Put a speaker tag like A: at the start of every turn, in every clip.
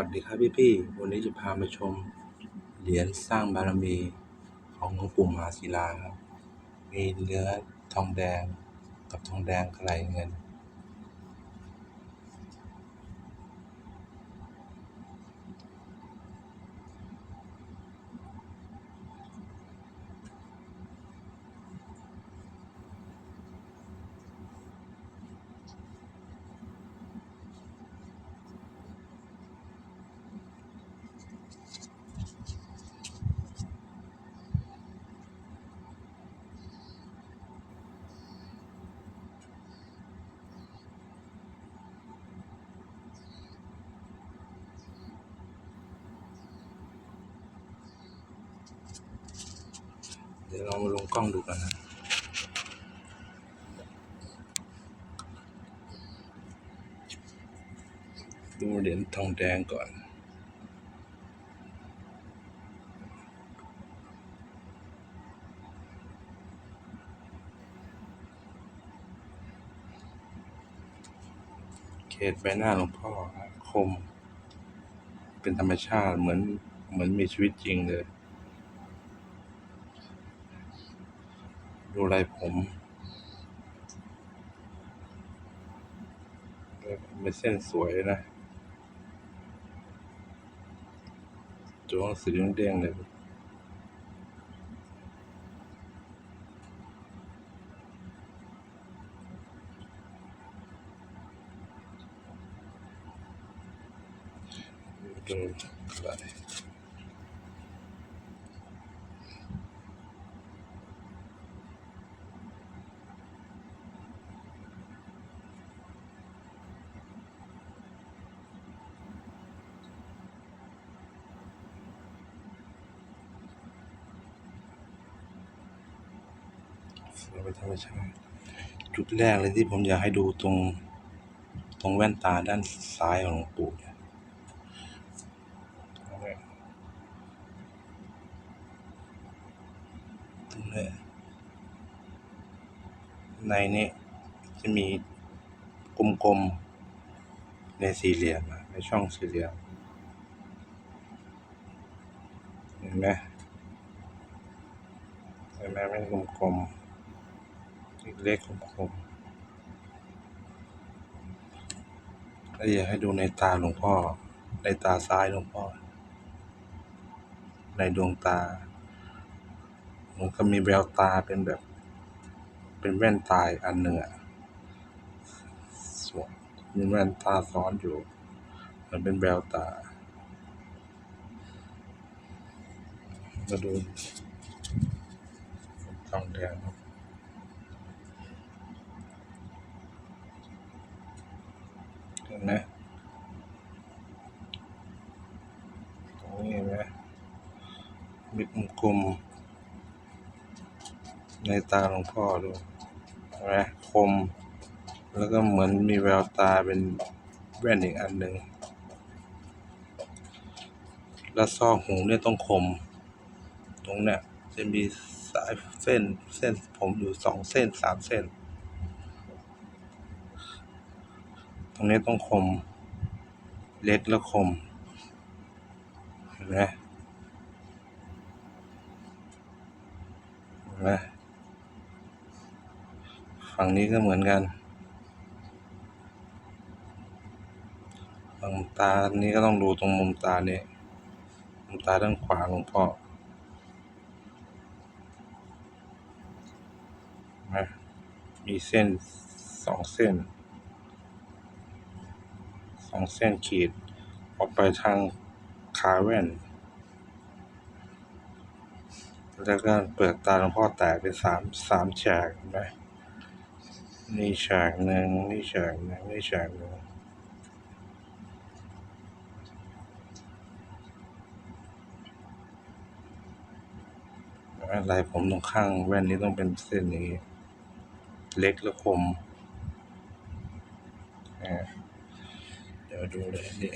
A: วัสดีครับพี่พี่ๆวันนี้จะพามาชม เหรียญสร้างบารมีของหลวงปู่มหาศิลาครับ มีเนื้อทองแดงกับทองแดงกระไหลเงิน ดี๋ยวลองมาลงกล้องดูกันนะดูเหรียญทองแดงก่อนเขตใบหน้าหลวงพ่อครับคมเป็นธรรมชาติเหมือนเหมือนมีชีวิตจริงเลย ดูลายผมเป็นเส้นสวยนะตัวงสือเด้งเลยดูอะไร สวยเป็นธรรมชาติ จุดแรกเลยที่ผมอยากให้ดูตรง ตรงแว่นตาด้านซ้ายของหลวงปู่เนี่ยตรงนี้ในนี้จะมีกลมๆ ในสี่เหลี่ยมอะในช่องสี่เหลี่ยมเห็นไหมเห็นไหมเป็นกลมๆ เล็กๆกลมๆแล้วอยากให้ดูในตาหลวงพ่อ ในตาซ้ายหลวงพ่อ ในดวงตามันก็มีแววตาเป็นแบบ เป็นแว่นตาอันหนึ่งอะสวยมีแว่นตาซ้อนอยู่ มันเป็นแววตา มาดูทองแดงครับ ห็นไหมตรงนี้เห็นไหมมีกลม ในตาหลวงพ่อดูเห็นไหมคม แล้วก็เหมือนมีแววตาเป็นแว่นอีกอันหนึ่งแล้วซอกหูเนี่ยต้องคม ตรงเนี้ยจะมีสายเส้นเส้นผมอยู่สองเส้นสามเส้น ตรงนี้ต้องคม เล็กแล้วคม เห็นไหมเห็นไหมฝั่งนี้ก็เหมือนกัน ฝั่งตานี้ก็ต้องดูตรงมุมตาเนี่ยมุมตาด้านขวาหลวงพ่อมีเส้นสองเส้น สองเส้นขีด ออกไปทางขาแว่น แล้วก็เปลือกตาหลวงพ่อแตกเป็นสามสามฉากนไหมนี่ฉากหนึ่งนี่ฉากหนึ่งนี่ฉากหนึ่งอะไรผมตรงข้างแว่นนี้ต้องเป็นเส้นนี้ เล็กและคมอ่า ดี๋ยวดูเลยนี่ย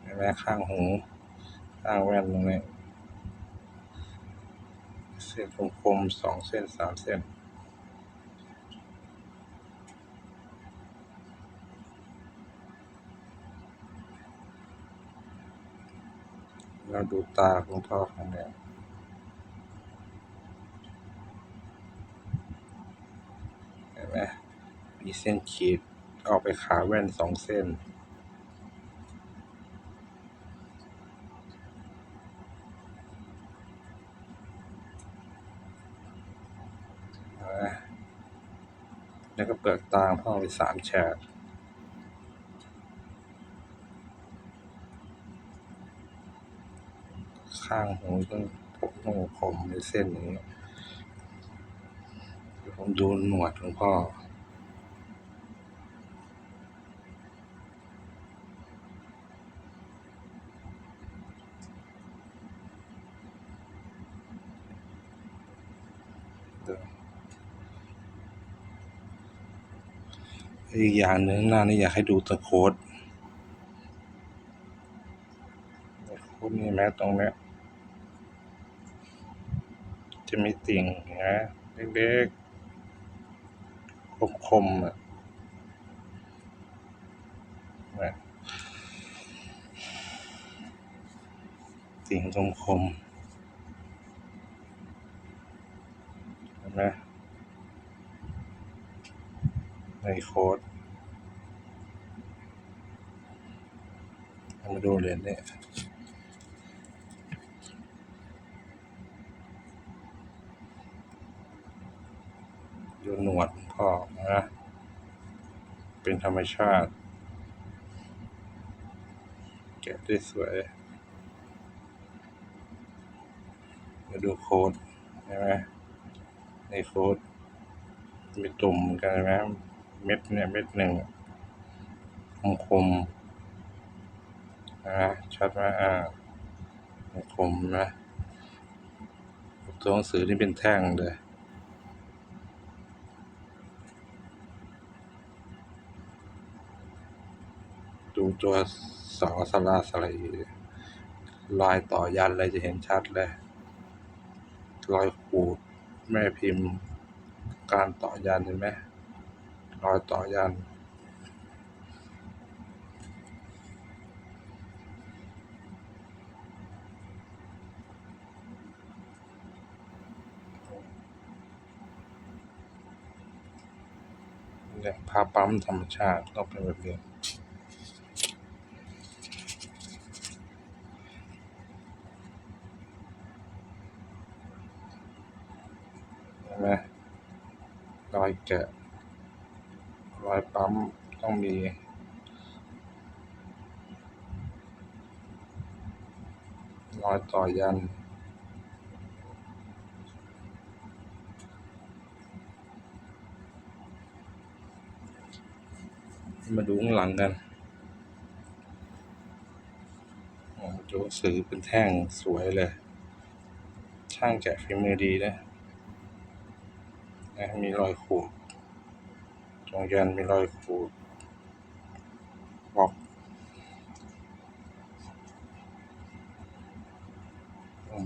A: เห็นไหมข้างหู ข้างแว่นตรงนี้ เส้นคมๆสองเส้นสามเส้น เราดูตาของพ่อข้างในเห็นไหมมีเส้นขีดออกไปขาแว่นสองเส้น แล้วก็เปลือกตาพ่อไปสามแฉก ข้างหูต้องผมต้องผมในเส้นนี้ผมดูหนวดของพ่ออีกอย่างหนึ่งหน้านี่อยากให้ดูตะโคดตะโคดนี่แม้ตรงเนี้ย จะมีติ่งนะเล็กๆ คมๆอะนะติ่งคมๆเห็นไหมในโค้ดเอามาดูเหรียญนี่ดูหนวดพ่อนะ เป็น ธรรมชาติ แกะได้สวยมาดูโค้ดใช่ไหมในโค้ดมีตุ่มกันใช่ไหมเม็ดเนี่ยเม็ดหนึ่งคมคมนะชัดไหมอ่าคมนะตัวหนังสือนี่เป็นแท่งเลย ดูตัวสอสลาสลีลายต่อยันอะไรจะเห็นชัดเลย รอยขูดแม่พิมพ์ การต่อยันเห็นไหมรอยต่อยันเนี่ยผ้าปั๊มธรรมชาติต้องเป็นแบบนี้เห็นไหม รอยแกะรอยปั๊มต้องมีรอยต่อยัน มาดูข้างหลังกันโอ้ดูหนังสือเป็นแท่งสวยเลย ช่างแกะฝีมือดีนะนะมีรอยขูด ตรงยันมีรอยขูดบอก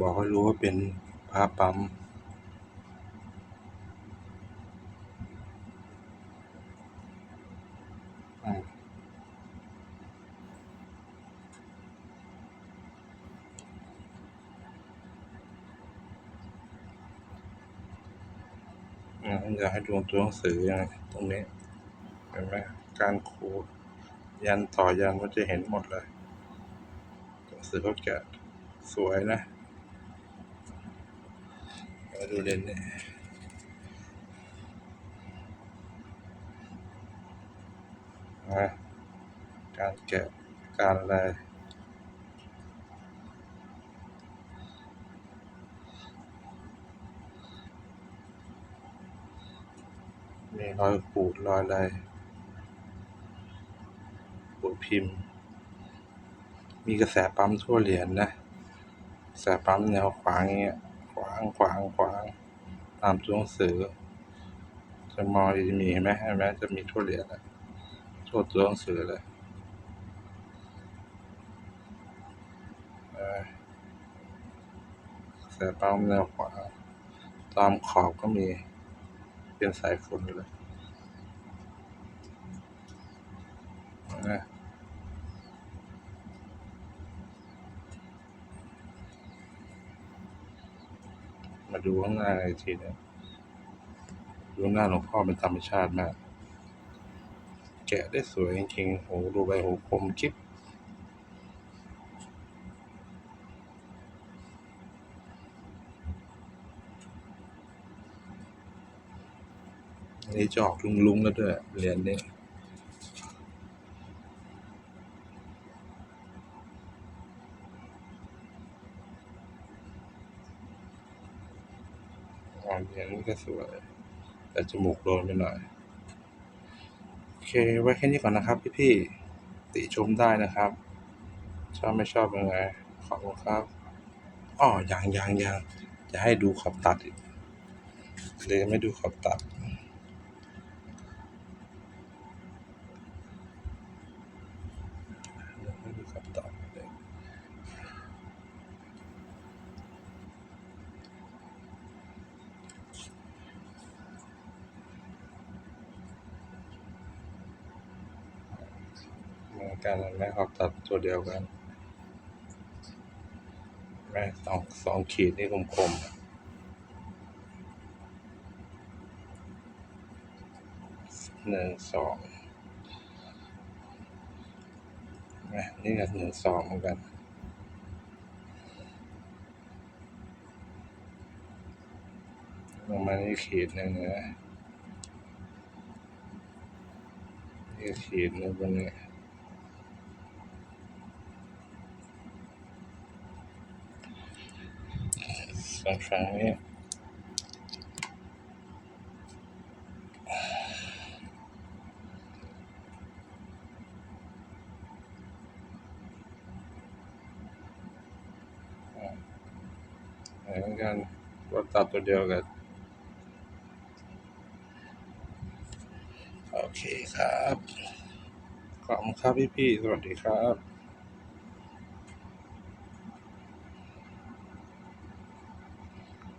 A: บอกให้รู้ว่าเป็นผ้าปั๊มอืม อืมอยากให้ดูตัวหนังสือยังไงตรงนี้ เห็นไหมการขูดยันต่อยันมันจะเห็นหมดเลยหนังสือเขาแกะสวยนะมาดูเลนส์นี่นะการแกะการอะไร มีรอยขูดรอยอะไรขูดพิมพ์ มีกระแสปั๊มทั่วเหรียญนะกระแสปั๊มแนวขวางอย่างเงี้ย ขวางขวางขวางตามตัวหนังสือ จะมองจะมีไหมเห็นไหมจะมีทั่วเหรียญอะทั่วตัวหนังสือเลยกระแสปั๊มแนวขวางตามขอบก็มี เป็นสายฝนอยู่เลยนะมาดูข้างหน้าอีกทีนะดูหน้าหลวงพ่อเป็นธรรมชาติมาก แกะได้สวยจริงๆโหดูใบหูคมกิ๊บ นนี้จอกลุงๆแล้วด้วยเหรียญนี้อ่าเหรียญนี้ก็สวย แต่จมูกโดนไปหน่อย โอเค ไว้แค่นี้ก่อนนะครับพี่ๆติชมได้นะครับ ชอบไม่ชอบยังไง ขอบคุณครับอ้อยังยังยังจะให้ดูขอบตัดอีกเลยไม่ดูขอบตัด กันแม่ขอบตัดตัวเดียวกัน แม่สองสองขีดนี่คมๆหนึ่งสองแม่นี่ก็หนึ่งสองเหมือนกันลงมานี่ขีดหนึ่งนะนี่ขีดหนึ่งบนนี้ สองฝั่งนี้เหมือนกันก็ตัดตัวเดียวกัน โอเคครับ ขอบคุณครับพี่ๆสวัสดีครับ